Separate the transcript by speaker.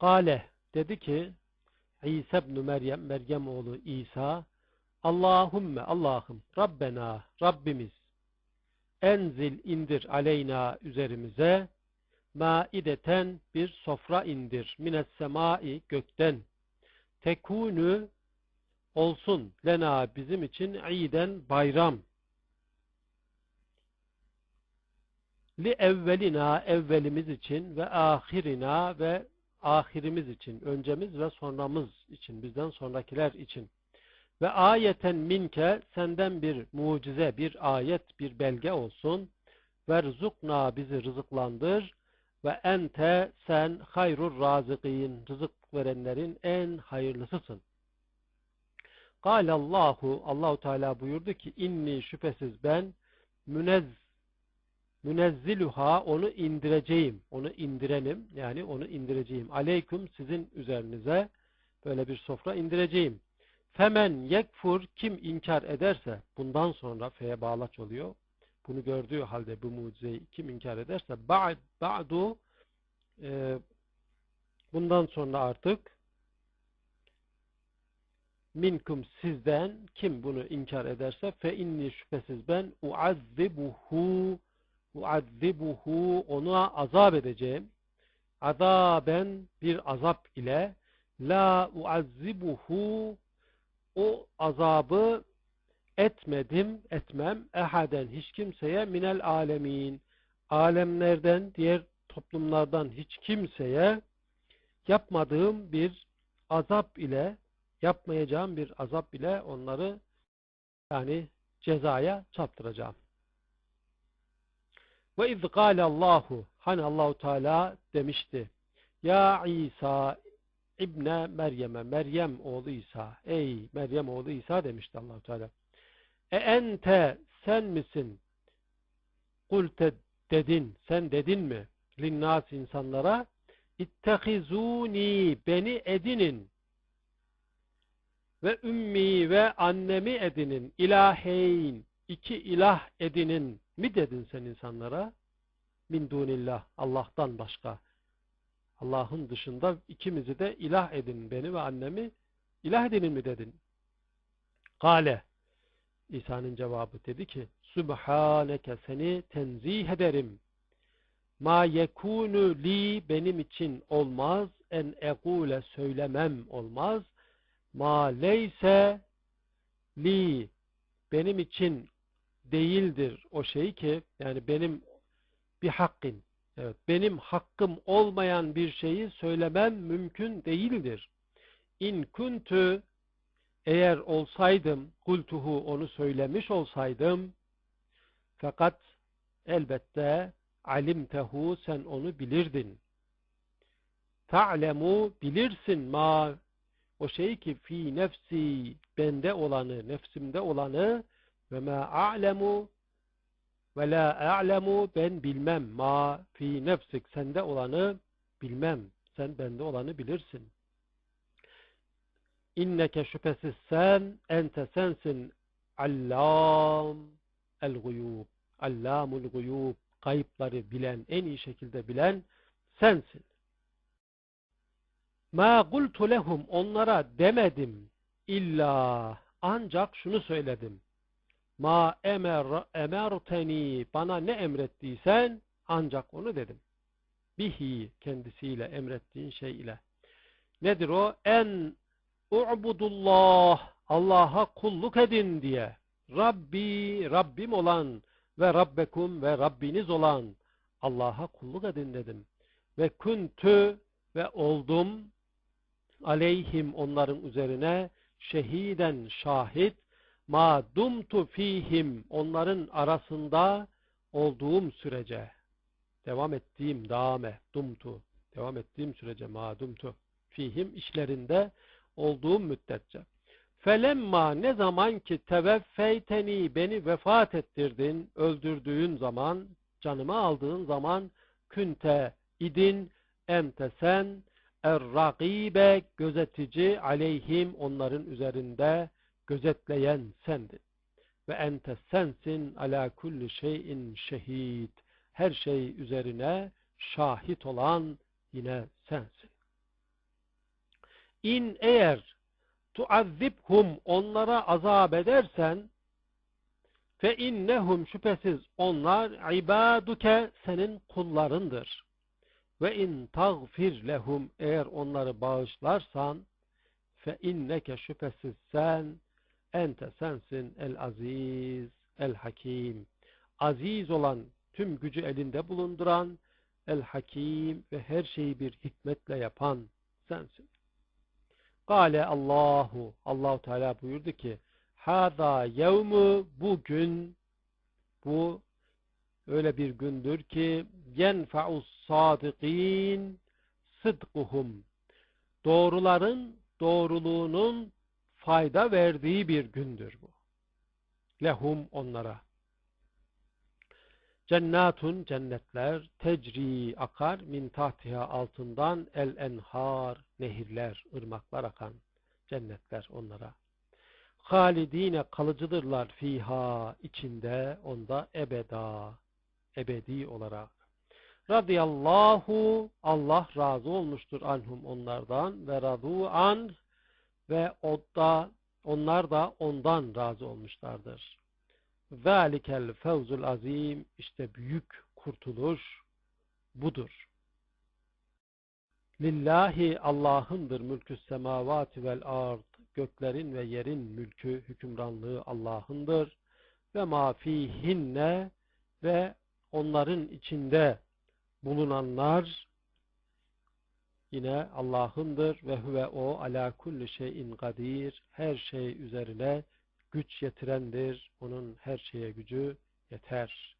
Speaker 1: Kale dedi ki İsa ibn Meryem, Meryem oğlu İsa Allahümme Allah'ım Rabbena Rabbimiz enzil indir aleyna üzerimize maideten bir sofra indir mines semai gökten. Tekunu olsun lena bizim için iyiden bayram. Li evvelina evvelimiz için ve ahirina ve ahirimiz için öncemiz ve sonramız için bizden sonrakiler için ve ayeten minke senden bir mucize, bir ayet, bir belge olsun. Ve rızukna bizi rızıklandır. Ve ente sen hayrur razıkîn rızık verenlerin en hayırlısısın. Allahu Allahu Teala buyurdu ki inni şüphesiz ben münez münezziluha onu indireceğim. Onu indirenim. Yani onu indireceğim. Aleyküm sizin üzerinize böyle bir sofra indireceğim. Femen yekfur kim inkar ederse bundan sonra feye bağlaç oluyor. Bunu gördüğü halde bu mucizeyi kim inkar ederse ba'd ba'du e, bundan sonra artık minkum sizden kim bunu inkar ederse fe inni şüphesiz ben uazzibuhu uazzibuhu ona azap edeceğim. Azaben bir azap ile la uazzibuhu o azabı etmedim, etmem ehaden hiç kimseye minel alemin alemlerden, diğer toplumlardan hiç kimseye yapmadığım bir azap ile yapmayacağım bir azap ile onları yani cezaya çarptıracağım. Ve iz Allahu hani Allahu Teala demişti. Ya İsa İbne Meryem'e, Meryem oğlu İsa. Ey Meryem oğlu İsa demişti Allahu Teala. E ente sen misin? Kulte dedin, sen dedin mi? Linnas insanlara İttehizuni beni edinin ve ümmi ve annemi edinin ilaheyn iki ilah edinin mi dedin sen insanlara? Min dunillah Allah'tan başka. Allah'ın dışında ikimizi de ilah edin beni ve annemi ilah edinin mi dedin? Kale İsa'nın cevabı dedi ki Sübhaneke seni tenzih ederim. Ma yekunu li benim için olmaz en egule söylemem olmaz. Ma leyse li benim için değildir o şey ki yani benim bir hakkın Evet, benim hakkım olmayan bir şeyi söylemem mümkün değildir. İn kuntu eğer olsaydım kultuhu onu söylemiş olsaydım fakat elbette alimtehu sen onu bilirdin. Ta'lemu bilirsin ma o şey ki fi nefsi bende olanı, nefsimde olanı ve ma a'lemu ve la a'lemu ben bilmem ma fi nefsik sende olanı bilmem. Sen bende olanı bilirsin. İnneke şüphesiz sen ente sensin allam el guyub. Allamul guyub. Kayıpları bilen, en iyi şekilde bilen sensin. Ma gultu lehum onlara demedim illa ancak şunu söyledim ma emer emerteni bana ne emrettiysen ancak onu dedim. Bihi kendisiyle emrettiğin şey ile. Nedir o? En u'budullah Allah'a kulluk edin diye. Rabbi, Rabbim olan ve Rabbekum ve Rabbiniz olan Allah'a kulluk edin dedim. Ve küntü ve oldum aleyhim onların üzerine şehiden şahit ma dumtu fihim onların arasında olduğum sürece. Devam ettiğim dame dumtu. Devam ettiğim sürece ma dumtu fihim işlerinde olduğum müddetçe. Felemma ne zaman ki teveffeyteni beni vefat ettirdin öldürdüğün zaman canımı aldığın zaman künte idin ente sen er rakibe gözetici aleyhim onların üzerinde gözetleyen sendin. Ve ente sensin ala kulli şeyin şehid. Her şey üzerine şahit olan yine sensin. İn eğer tuazzibhum onlara azap edersen fe innehum şüphesiz onlar ibaduke senin kullarındır. Ve in tagfir lehum eğer onları bağışlarsan fe inneke şüphesiz sen ente sensin el aziz el hakim. Aziz olan tüm gücü elinde bulunduran el hakim ve her şeyi bir hikmetle yapan sensin. Kale Allahu Allahu Teala buyurdu ki Hada yevmu bugün bu öyle bir gündür ki yenfa'us sadikin sıdkuhum doğruların doğruluğunun fayda verdiği bir gündür bu. Lehum onlara. Cennatun cennetler tecri akar min tahtiha altından el enhar nehirler, ırmaklar akan cennetler onlara. Halidine kalıcıdırlar fiha içinde onda ebeda ebedi olarak. Radıyallahu Allah razı olmuştur anhum onlardan ve radu an ve o da, onlar da ondan razı olmuşlardır. Zalikel fevzul azim işte büyük kurtuluş budur. Lillahi Allah'ındır mülkü semavati vel ard göklerin ve yerin mülkü hükümranlığı Allah'ındır ve ma fihinne ve onların içinde bulunanlar yine Allah'ındır ve huve o ala kulli şeyin kadir her şey üzerine güç yetirendir. Onun her şeye gücü yeter.